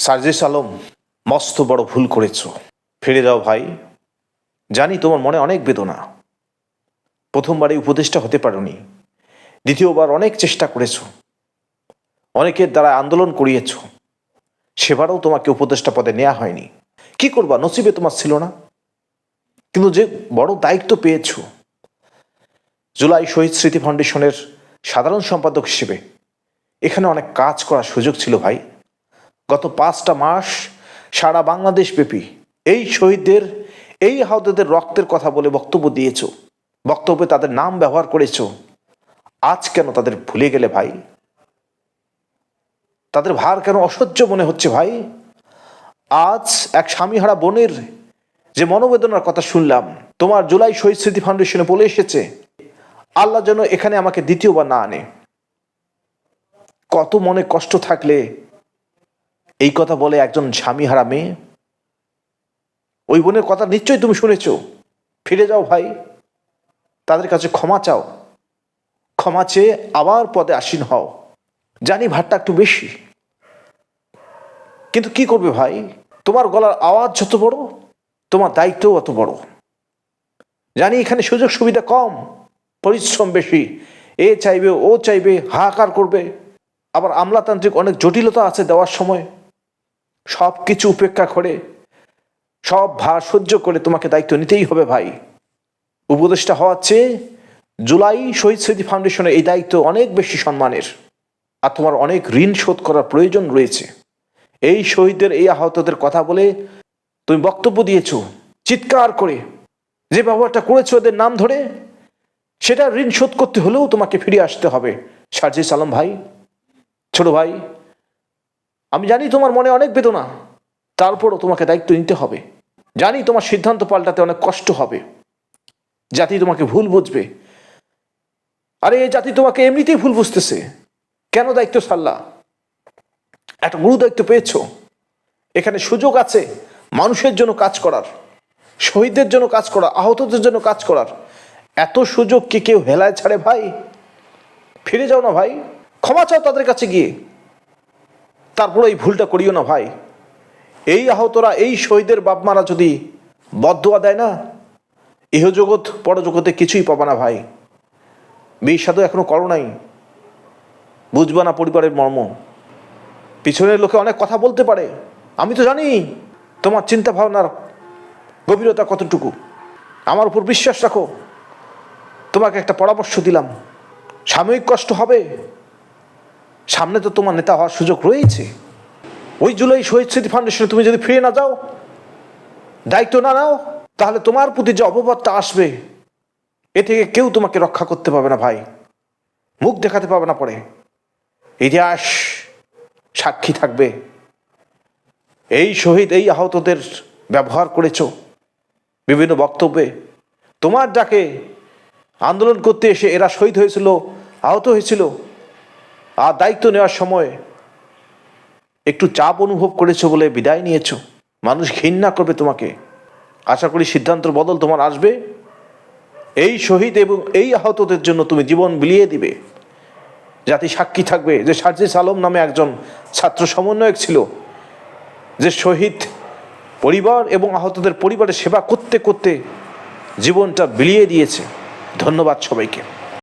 সার্জিস আলম, মস্ত বড় ভুল করেছ। ফিরে যাও ভাই। জানি তোমার মনে অনেক বেদনা। প্রথমবার এই উপদেশটা হতে পারোনি। দ্বিতীয়বার অনেক চেষ্টা করেছ। অনেকের দ্বারা আন্দোলন করিয়েছ। সেবারও তোমাকে উপদেষ্টা পদে নেওয়া হয়নি। কি করবা? নসিবে তোমার ছিল না। কিন্তু যে বড় দায়িত্ব পেয়েছ। জুলাই শহীদ স্মৃতি ফাউন্ডেশনের সাধারণ সম্পাদক হিসেবে এখানে অনেক কাজ করার সুযোগ ছিল ভাই। গত পাঁচটা মাস সারা বাংলাদেশ ব্যাপী এই শহীদদের, এই আহতদের রক্তের কথা বলে বক্তব্য দিয়েছ। বক্তব্যে তাদের নাম ব্যবহার করেছ। আজ কেন তাদের ভুলে গেলে ভাই? তাদের ভার কেন অসহ্য মনে হচ্ছে ভাই? আজ এক স্বামীহারা বোনের যে মনোবেদনার কথা শুনলাম, তোমার জুলাই শহীদ স্মৃতি ফাউন্ডেশনে বলে এসেছে, আল্লাহ যেন এখানে আমাকে দ্বিতীয়বার না আনে। কত মনে কষ্ট থাকলে এই কথা বলে একজন স্বামীহারা মেয়ে, ওই বোনের কথা নিশ্চয়ই তুমি শুনেছ। ফিরে যাও ভাই। তাদের কাছে ক্ষমা চাও। ক্ষমা চেয়ে আবার পদে আসীন হও। জানি ভারটা একটু বেশি। কিন্তু কি করবে ভাই? তোমার গলার আওয়াজ যত বড়, তোমার দায়িত্বও অত বড়। জানি এখানে সুযোগ সুবিধা কম, পরিশ্রম বেশি। এ চাইবে, ও চাইবে, হাহাকার করবে। আবার আমলাতান্ত্রিক অনেক জটিলতা আছে দেওয়ার সময়। সব কিছু উপেক্ষা করে, সব ভার সহ্য করে তোমাকে দায়িত্ব নিতেই হবে ভাই। উপদেষ্টা হওয়ার চেয়ে জুলাই শহীদ স্মৃতি ফাউন্ডেশনের এই দায়িত্ব অনেক বেশি সম্মানের, আর তোমার অনেক ঋণ শোধ করার প্রয়োজন রয়েছে। এই শহীদদের, এই আহতদের কথা বলে তুমি বক্তব্য দিয়েছ, চিৎকার করে। যে ব্যবহারটা করেছ ওদের নাম ধরে, সেটা ঋণ শোধ করতে হলেও তোমাকে ফিরে আসতে হবে। সার্জিস আলম ভাই, ছোট ভাই আমি জানি তোমার মনে অনেক বেদনা। তারপরও তোমাকে দায়িত্ব নিতে হবে। জানি তোমার সিদ্ধান্ত পাল্টাতে অনেক কষ্ট হবে। জাতি তোমাকে ভুল বুঝবে। আরে, এই জাতি তোমাকে এমনিতেই ভুল বুঝতেছে। কেন দায়িত্ব সাল্লা একটা গুরু দায়িত্ব পেয়েছ। এখানে সুযোগ আছে মানুষের জন্য কাজ করার, শহীদদের জন্য কাজ করা, আহতদের জন্য কাজ করার। এত সুযোগ কি কেউ হেলায় ছাড়ে ভাই? ফিরে যাও না ভাই। ক্ষমা চাও তাদের কাছে গিয়ে। তারপরে এই ভুলটা করিও না ভাই। এই আহতরা, এই শহীদের বাপমারা যদি বদুয়া দেয় না, ইহজগৎ, পরজগতে কিছুই পাবা না ভাই। বিয়ে সাধু এখনও করো নাই। বুঝবা না পরিবারের মর্ম। পিছনের লোকে অনেক কথা বলতে পারে। আমি তো জানি তোমার চিন্তা ভাবনার গভীরতা কতটুকু। আমার উপর বিশ্বাস রাখো। তোমাকে একটা পরামর্শ দিলাম। সাময়িক কষ্ট হবে। সামনে তো তোমার নেতা হওয়ার সুযোগ রয়েছে। ওই জুলাই শহীদ স্মৃতি ফাউন্ডেশনে তুমি যদি ফিরে না যাও, দায়িত্ব না নাও, তাহলে তোমার প্রতি যে অপবাদটা আসবে, এ থেকে কেউ তোমাকে রক্ষা করতে পারবে না ভাই। মুখ দেখাতে পারবে না পরে। ইতিহাস সাক্ষী থাকবে। এই শহীদ, এই আহতদের ব্যবহার করেছ, বিভিন্ন বক্তব্যে। তোমার ডাকে আন্দোলন করতে এসে এরা শহীদ হয়েছিল, আহত হয়েছিল আর দায়িত্ব নেওয়ার সময় একটু চাপ অনুভব করেছ বলে বিদায় নিয়েছো? মানুষ ঘৃণা করবে তোমাকে। আশা করি সিদ্ধান্তর বদল তোমার আসবে। এই শহীদ এবং এই আহতদের জন্য তুমি জীবন বিলিয়ে দিবে। জাতি সাক্ষী থাকবে যে সার্জিস আলম নামে একজন ছাত্র সমন্বয়ক ছিল, যে শহীদ পরিবার এবং আহতদের পরিবারের সেবা করতে করতে জীবনটা বিলিয়ে দিয়েছে। ধন্যবাদ সবাইকে।